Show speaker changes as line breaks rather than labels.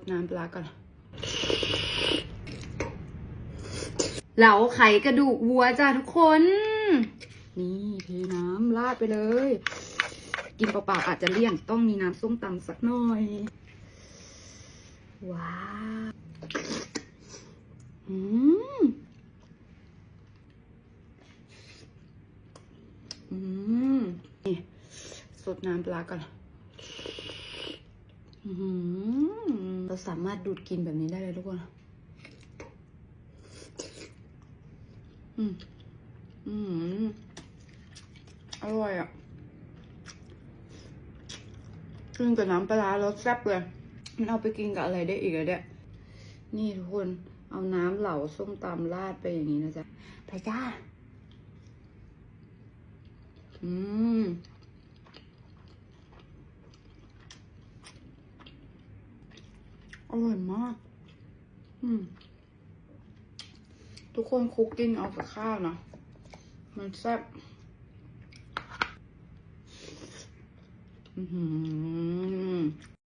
ดน้ำปลาก่อนเหลาไข่กระดูกวัวจ้าทุกคน นี่เทน้ำราดไปเลย กินเปล่าๆอาจจะเลี่ยนต้องมีน้ำส้มตำสักหน่อย ว้าวอืมอืมนี่สดน้ำปลาก่อนอืม เราสามารถดูดกินแบบนี้ได้เลยทุกคน อืม อืม อร่อยอะกินกับน้ำปลาร้สแซ่บเลย มันเอาไปกินกับอะไรได้อีกอะเนี่ย นี่ทุกคน เอาน้ำเหลาส้มตำราดไปอย่างนี้นะจ๊ะ ไปจ้า อืม อร่อยมาก อืม ทุกคนคุกกินเอากับข้าวนะมันแซ่บ อือหือ